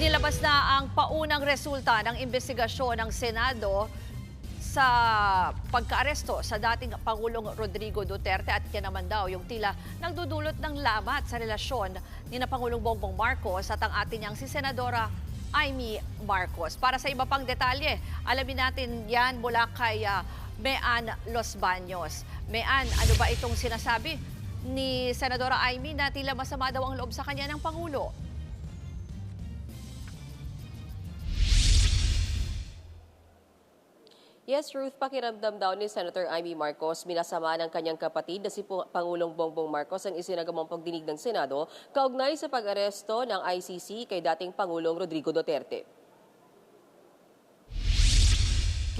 Inilabas na ang paunang resulta ng investigasyon ng Senado sa pagkaaresto sa dating Pangulong Rodrigo Duterte at yan naman daw yung tila nagdudulot ng lamat sa relasyon ni na Pangulong Bongbong Marcos at ang atin niyang si Senadora Amy Marcos. Para sa iba pang detalye, alamin natin yan mula kay ah, Mean Los Baños. Mean, ano ba itong sinasabi ni Senadora Amy na tila masama daw ang loob sa kanya ng Pangulo? Yes, Ruth, pakiramdam daw ni Senator Amy Marcos, minasama ng kanyang kapatid na si Pangulong Bongbong Marcos ang isinagamang pagdinig ng Senado kaugnay sa pag-aresto ng ICC kay dating Pangulong Rodrigo Duterte.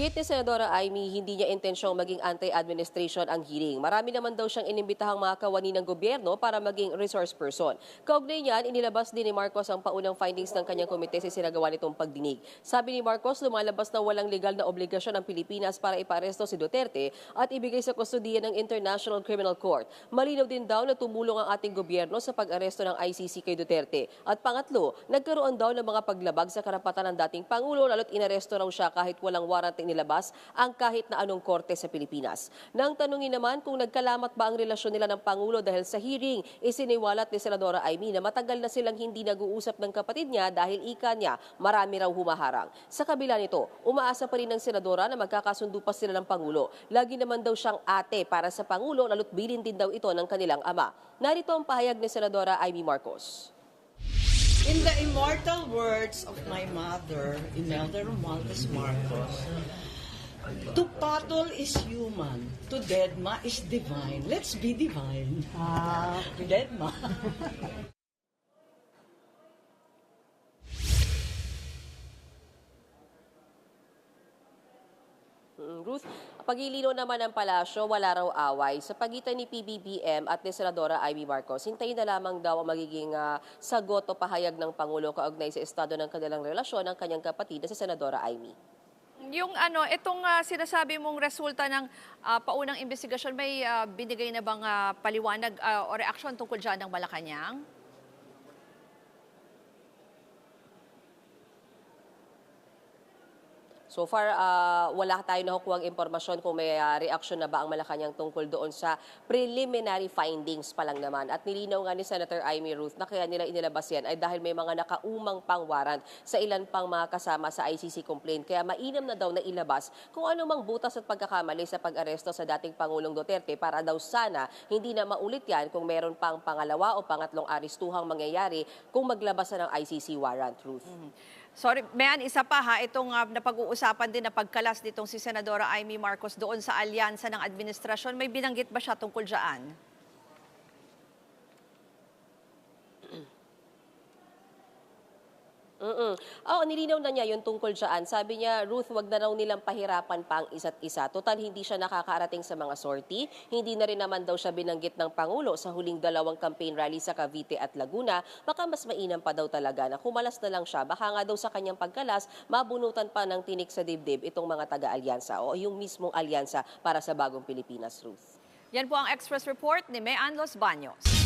Git ni Senadora Amy, hindi niya intensyong maging anti-administration ang hearing. Marami naman daw siyang inimbitahang mga kawani ng gobyerno para maging resource person. Kaugnay niyan, inilabas din ni Marcos ang paunang findings ng kanyang komite sa sinagawa nitong pagdinig. Sabi ni Marcos, lumalabas na walang legal na obligasyon ang Pilipinas para iparesto si Duterte at ibigay sa kustudiya ng International Criminal Court. Malinaw din daw na tumulong ang ating gobyerno sa pag-aresto ng ICC kay Duterte. At pangatlo, nagkaroon daw ng mga paglabag sa karapatan ng dating Pangulo lalo't inaresto raw siya kahit walang warrant nilabas ang kahit na anong korte sa Pilipinas. Nang tanungin naman kung nagkalamat ba ang relasyon nila ng Pangulo dahil sa hearing, isiniwalat ni Senadora Amy na matagal na silang hindi nag-uusap ng kapatid niya dahil ika niya marami raw humaharang. Sa kabila nito, umaasa pa rin ng Senadora na magkakasundo pa sila ng Pangulo. Lagi naman daw siyang ate para sa Pangulo lalo't bilin din daw ito ng kanilang ama. Narito ang pahayag ni Senadora Amy Marcos. In the immortal words of my mother, Imelda Romualdez Marcos, to paddle is human, to deadma is divine. Let's be divine. Ah, deadma. Mm, Ruth, pagilino naman ng palasyo, wala raw away. Sa pagitan ni PBBM at ni Senadora Amy Marcos, hintayin na lamang daw ang magiging ah, sagot o pahayag ng Pangulo kaugnay sa estado ng kanilang relasyon ng kanyang kapatid na si Senadora Amy. Yung ano, itong ah, sinasabi mong resulta ng ah, paunang investigasyon, may ah, binigay na bang ah, paliwanag ah, o reaksyon tungkol dyan ng Malacanang? So far, ah, wala tayo nakukuha impormasyon kung may ah, reaksyon na ba ang Malacanang tungkol doon sa preliminary findings pa lang naman. At nilinaw nga ni Senator Amy Ruth na kaya nila inilabas yan ay dahil may mga nakaumang pang warrant sa ilan pang mga kasama sa ICC complaint. Kaya mainam na daw na ilabas kung ano mang butas at pagkakamali sa pag-aresto sa dating Pangulong Duterte para daw sana hindi na maulit yan kung meron pang pangalawa o pangatlong aristuhang mangyayari kung maglabas na ng ICC warrant, Ruth. Sorry, Mayan, isa pa ha, itong ah, napag-uusapan din na pagkalas nitong si Senadora Amy Marcos doon sa alyansa ng administrasyon, may binanggit ba siya tungkol dyan? Mm Oo, nilinaw na niya yung tungkol dyan. Sabi niya, Ruth, wag na raw nilang pahirapan pa ang isa't isa. Total, hindi siya nakakaarating sa mga sortie. Hindi na rin naman daw siya binanggit ng Pangulo sa huling dalawang campaign rally sa Cavite at Laguna. Baka mas mainam pa daw talaga na kumalas na lang siya. Baka nga daw sa kanyang pagkalas, mabunutan pa ng tinik sa dibdib itong mga taga-alyansa o yung mismong alyansa para sa bagong Pilipinas, Ruth. Yan po ang Express Report ni Mayan Los Baños.